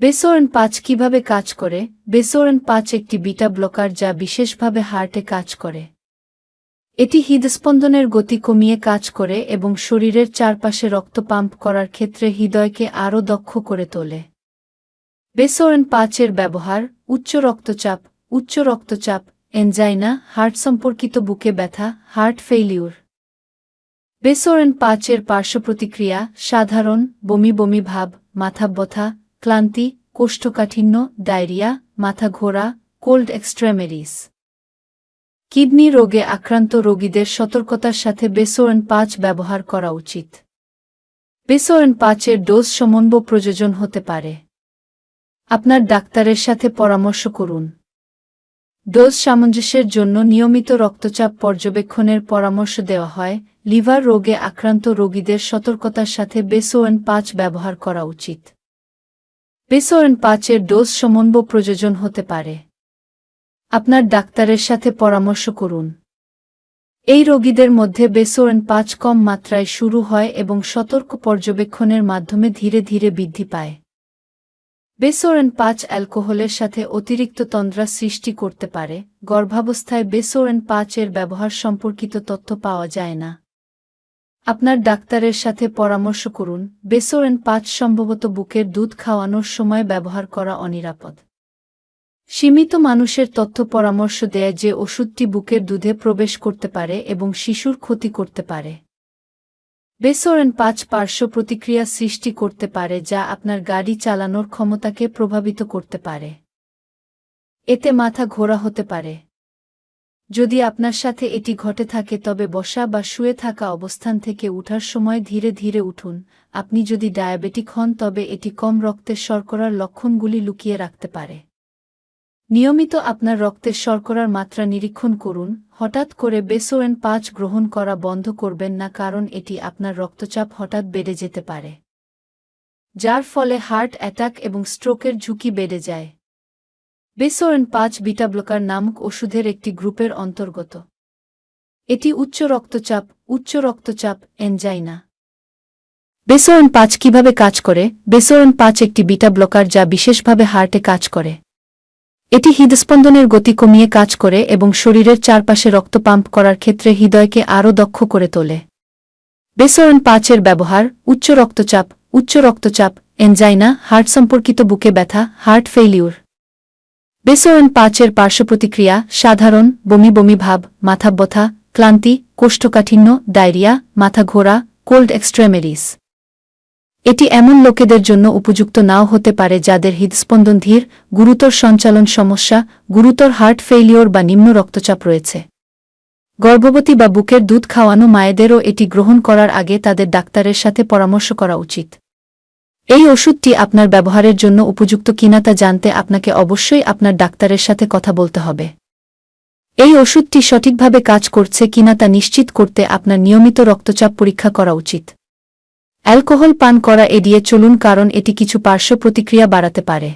বেসোরেন পাঁচ কীভাবে কাজ করে? বেসোরেন পাঁচ একটি বিটা ব্লকার যা বিশেষভাবে হার্টে কাজ করে। এটি হৃদস্পন্দনের গতি কমিয়ে কাজ করে এবং শরীরের চারপাশে রক্ত পাম্প করার ক্ষেত্রে হৃদয়কে আরও দক্ষ করে তোলে। বেসোরেন পাঁচের ব্যবহার, উচ্চ রক্তচাপ উচ্চ রক্তচাপ এনজাইনা হার্ট সম্পর্কিত বুকে ব্যথা, হার্ট ফেইলিউর। বেসোরেন পাঁচের পার্শ্বপ্রতিক্রিয়া সাধারণ, বমি বমি ভাব, মাথা ব্যথা ক্লান্তি, কোষ্ঠকাঠিন্য, ডায়রিয়া মাথা ঘোরা কোল্ড এক্সট্রেমেরিস। কিডনি রোগে আক্রান্ত রোগীদের সতর্কতার সাথে বেসোরেন পাঁচ ব্যবহার করা উচিত। বেসোরেন পাঁচের ডোজ সমন্ব প্রয়োজন হতে পারে। আপনার ডাক্তারের সাথে পরামর্শ করুন। ডোজ সামঞ্জস্যের জন্য নিয়মিত রক্তচাপ পর্যবেক্ষণের পরামর্শ দেওয়া হয়। লিভার রোগে আক্রান্ত রোগীদের সতর্কতার সাথে বেসোয়েন পাঁচ ব্যবহার করা উচিত। বেসোয়েন পাঁচের ডোজ সমন্ব প্রয়োজন হতে পারে। আপনার ডাক্তারের সাথে পরামর্শ করুন। এই রোগীদের মধ্যে বেসোয়েন পাঁচ কম মাত্রায় শুরু হয় এবং সতর্ক পর্যবেক্ষণের মাধ্যমে ধীরে ধীরে বৃদ্ধি পায়। বেসোরেন পাঁচ অ্যালকোহলের সাথে অতিরিক্ত তন্দ্রা সৃষ্টি করতে পারে। গর্ভাবস্থায় বেসোরেন পাঁচ এর ব্যবহার সম্পর্কিত তথ্য পাওয়া যায় না। আপনার ডাক্তারের সাথে পরামর্শ করুন। বেসোরেন পাঁচ সম্ভবত বুকের দুধ খাওয়ানোর সময় ব্যবহার করা অনিরাপদ। সীমিত মানুষের তথ্য পরামর্শ দেয় যে ওষুধটি বুকের দুধে প্রবেশ করতে পারে এবং শিশুর ক্ষতি করতে পারে। বেসোরেন পাঁচ পার্শ্ব প্রতিক্রিয়া সৃষ্টি করতে পারে যা আপনার গাড়ি চালানোর ক্ষমতাকে প্রভাবিত করতে পারে। এতে মাথা ঘোরা হতে পারে। যদি আপনার সাথে এটি ঘটে থাকে তবে বসা বা শুয়ে থাকা অবস্থান থেকে উঠার সময় ধীরে ধীরে উঠুন। আপনি যদি ডায়াবেটিক হন তবে এটি কম রক্তের শর্করার লক্ষণগুলি লুকিয়ে রাখতে পারে। নিয়মিত আপনার রক্তের শর্করার মাত্রা নিরীক্ষণ করুন। হঠাৎ করে বেসোয়েন পাঁচ গ্রহণ করা বন্ধ করবেন না কারণ এটি আপনার রক্তচাপ হঠাৎ বেড়ে যেতে পারে, যার ফলে হার্ট অ্যাটাক এবং স্ট্রোকের ঝুঁকি বেড়ে যায়। বেসোয়েন পাঁচ বিটা ব্লকার নামক ওষুধের একটি গ্রুপের অন্তর্গত। এটি উচ্চ রক্তচাপ উচ্চ রক্তচাপ, এনজাইনা। বেসোয়েন পাঁচ কীভাবে কাজ করে? বেসোয়েন পাঁচ একটি বিটা ব্লকার যা বিশেষভাবে হার্টে কাজ করে। এটি হৃদস্পন্দনের গতি কমিয়ে কাজ করে এবং শরীরের চারপাশে রক্ত পাম্প করার ক্ষেত্রে হৃদয়কে আরও দক্ষ করে তোলে। বেসোরেন পাঁচের ব্যবহার, উচ্চ রক্তচাপ উচ্চ রক্তচাপ, এনজাইনা, হার্ট সম্পর্কিত বুকে ব্যথা, হার্ট ফেইলিউর। বেসোরেন পাঁচের পার্শ্বপ্রতিক্রিয়া, সাধারণ, বমি বমি ভাব, মাথা ব্যথা, ক্লান্তি, কোষ্ঠকাঠিন্য, ডায়রিয়া, মাথা ঘোরা, কোল্ড এক্সট্রেমেরিস। এটি এমন লোকেদের জন্য উপযুক্ত নাও হতে পারে যাদের হৃদস্পন্দন ধীর, গুরুতর সঞ্চালন সমস্যা, গুরুতর হার্ট ফেইলিওর বা নিম্ন রক্তচাপ রয়েছে। গর্ভবতী বা বুকের দুধ খাওয়ানো মায়েদেরও এটি গ্রহণ করার আগে তাদের ডাক্তারের সাথে পরামর্শ করা উচিত। এই ওষুধটি আপনার ব্যবহারের জন্য উপযুক্ত কিনা তা জানতে আপনাকে অবশ্যই আপনার ডাক্তারের সাথে কথা বলতে হবে। এই ওষুধটি সঠিকভাবে কাজ করছে কিনা তা নিশ্চিত করতে আপনার নিয়মিত রক্তচাপ পরীক্ষা করা উচিত। অ্যালকোহল পান করা এড়িয়ে চলুন কারণ এটি কিছু পার্শ্ব প্রতিক্রিয়া বাড়াতে পারে।